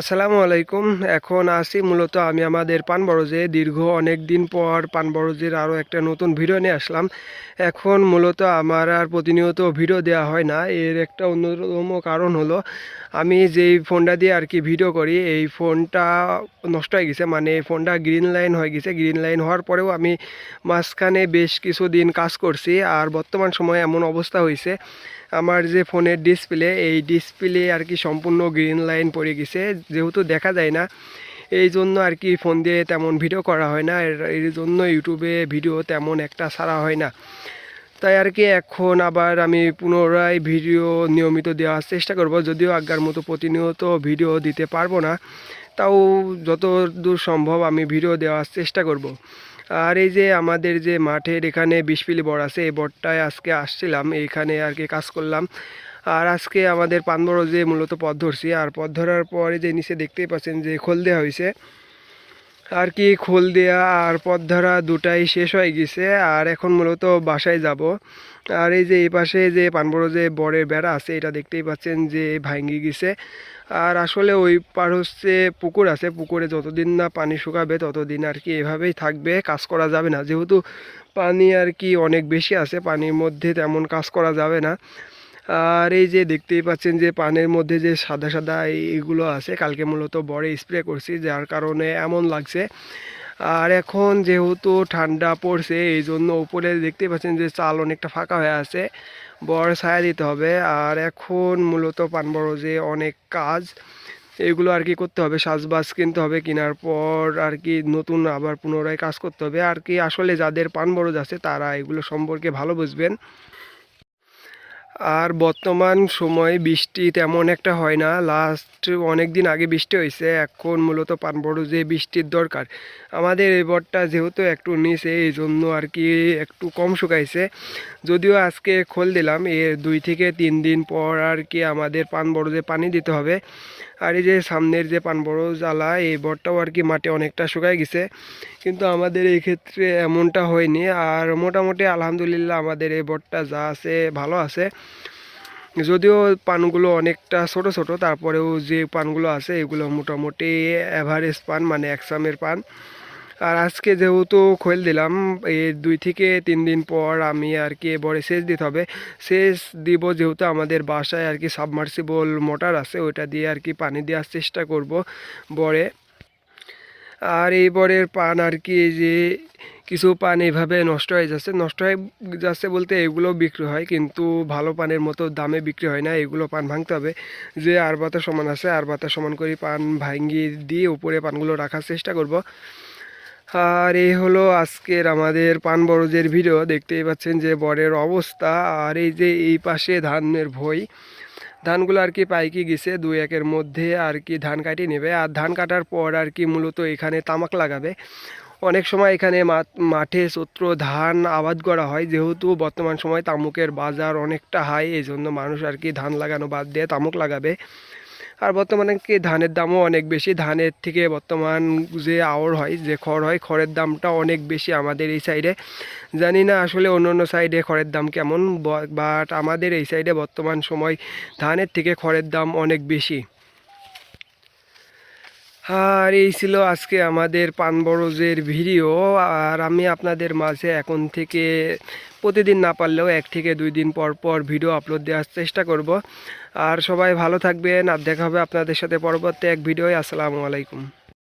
আসসালামু আলাইকুম। এখন আসি মূলত আমি আমাদের পানবরজে। দীর্ঘ অনেক দিন পর পানবরজের আরও একটা নতুন ভিডিও নিয়ে আসলাম। এখন মূলত আমার আর প্রতিনিয়ত ভিডিও দেওয়া হয় না। এর একটা অন্যতম কারণ হলো, আমি যেই ফোনটা দিয়ে আর কি ভিডিও করি, এই ফোনটা নষ্ট হয়ে গেছে। মানে এই ফোনটা গ্রিন লাইন হয়ে গেছে। গ্রিন লাইন হওয়ার পরেও আমি মাঝখানে বেশ কিছুদিন কাজ করছি আর বর্তমান সময়ে এমন অবস্থা হয়েছে, আমার যে ফোনের ডিসপ্লে, এই ডিসপ্লে আর কি সম্পূর্ণ গ্রিন লাইন পড়ে গেছে। যেহেতু দেখা যায় না, এই জন্য আর কি ফোন দিয়ে তেমন ভিডিও করা হয় না। এর জন্য ইউটিউবে ভিডিও তেমন একটা ছাড়া হয় না। তাই আর কি এখন আবার আমি পুনরায় ভিডিও নিয়মিত দেওয়ার চেষ্টা করব। যদিও আজ্ঞার মতো প্রতিনিয়ত ভিডিও দিতে পারব না, তাও যত দূর সম্ভব আমি ভিডিও দেওয়ার চেষ্টা করব। আর এই যে আমাদের যে মাঠের এখানে বিষপিলি বড় আছে, এই বটটায় আজকে আসছিলাম এইখানে আর কি কাজ করলাম। আর আজকে আমাদের পানবড় যে মূলত পথ ধরছি। আর পথ ধরার পরে যে নিচে দেখতেই পাচ্ছেন যে খোল দেওয়া হয়েছে আর কি খোল দেওয়া আর পথ ধরা দুটাই শেষ হয়ে গেছে। আর এখন মূলত বাসায় যাব। আর এই যে এই পাশে যে পানবড় যে বরের বেড়া আছে, এটা দেখতেই পাচ্ছেন যে ভাঙ্গি গেছে। আর আসলে ওই পার হচ্ছে পুকুর আছে। পুকুরে যতদিন না পানি শুকাবে, ততদিন আর কি এভাবেই থাকবে। কাজ করা যাবে না। যেহেতু পানি আর কি অনেক বেশি আছে, পানির মধ্যে তেমন কাজ করা যাবে না। আর এই যে দেখতেই পাচ্ছেন যে পানের মধ্যে যে সাদা সাদা এইগুলো আছে, কালকে মূলত বড়ে স্প্রে করছি, যার কারণে এমন লাগছে। আর এখন যেহেতু ঠান্ডা পড়ছে এই জন্য উপরে দেখতেই পাচ্ছেন যে চাল অনেকটা ফাঁকা হয়ে আছে বড় ছায়া দিতে হবে। আর এখন মূলত পান পানবরজে অনেক কাজ, এগুলো আর কি করতে হবে, সাজবাজ কিনতে হবে, কেনার পর আর কি নতুন আবার পুনরায় কাজ করতে হবে। আর কি আসলে যাদের পান বরজ আছে, তারা এগুলো সম্পর্কে ভালো বুঝবেন। আর বর্তমান সময়ে বৃষ্টি তেমন একটা হয় না। লাস্ট অনেক দিন আগে বৃষ্টি হয়েছে, এখন মূলত যে বৃষ্টির দরকার। আমাদের এবারটা যেহেতু একটু নিচে এই জন্য আর কি একটু কম শুকাইছে। যদিও আজকে খোল দিলাম এর দুই থেকে তিন দিন পর আর কি আমাদের পান যে পানি দিতে হবে। আর এই যে সামনের যে পান বড় জ্বালা, এই বরটাও আর কি মাটি অনেকটা শুকায় গেছে। কিন্তু আমাদের এই ক্ষেত্রে এমনটা হয়নি। আর মোটামুটি আলহামদুলিল্লাহ আমাদের এই বরটা যা আছে ভালো আছে। যদিও পানগুলো অনেকটা ছোট ছোট, তারপরেও যে পানগুলো আছে, এগুলো মোটামুটি অ্যাভারেজ পান মানে একসামের পান। আর আজকে যেহেতু খোল দিলাম এই দুই থেকে তিন দিন পর আমি আর কি এবারে সেচ দিতে হবে। সেচ দিব যেহেতু আমাদের বাসায় আর কি সাবমার্সিবল মোটর আছে, ওইটা দিয়ে আর কি পানি দেওয়ার চেষ্টা করব বরে। আর এই বরের পান আর কি যে কিছু পান এইভাবে নষ্ট হয়ে যাচ্ছে। নষ্ট হয়ে যাচ্ছে বলতে এগুলো বিক্রি হয়, কিন্তু ভালো পানের মতো দামে বিক্রি হয় না। এগুলো পান ভাঙতে হবে। যে আর বাতা সমান আছে, আর বাতা সমান করে পান ভাঙিয়ে দিয়ে উপরে পানগুলো রাখার চেষ্টা করব। আর এই হলো আজকের আমাদের পান বরজের ভিডিও দেখতেই পাচ্ছেন যে বরের অবস্থা। আর এই যে এই পাশে ধানের ভই, ধানগুলো আর কি পাইকি গেছে দুই একের মধ্যে আর কি ধান কাটিয়ে নেবে। আর ধান কাটার পর আর কি মূলত এখানে তামাক লাগাবে। অনেক সময় এখানে মাঠে চত্র ধান আবাদ করা হয়। যেহেতু বর্তমান সময় তামুকের বাজার অনেকটা হাই এই জন্য মানুষ আর কি ধান লাগানো বাদ দিয়ে তামুক লাগাবে। আর বর্তমানে কি ধানের দামও অনেক বেশি? ধানের থেকে বর্তমান যে আওর হয়, যে খড় হয়, খড়ের দামটা অনেক বেশি আমাদের এই সাইডে জানি না আসলে অন্য অন্য সাইডে খড়ের দাম কেমন বাট আমাদের এই সাইডে বর্তমান সময় ধানের থেকে খড়ের দাম অনেক বেশি। আর এই ছিল আজকে আমাদের পানবরজের ভিডিও। আর আমি আপনাদের মাঝে এখন থেকে প্রতিদিন না পারলেও এক থেকে দুই দিন পর পর ভিডিও আপলোড দেওয়ার চেষ্টা করব। আর সবাই ভালো থাকবেন, আর দেখা হবে আপনাদের সাথে পরবর্তী এক ভিডিও আসসালামু আলাইকুম।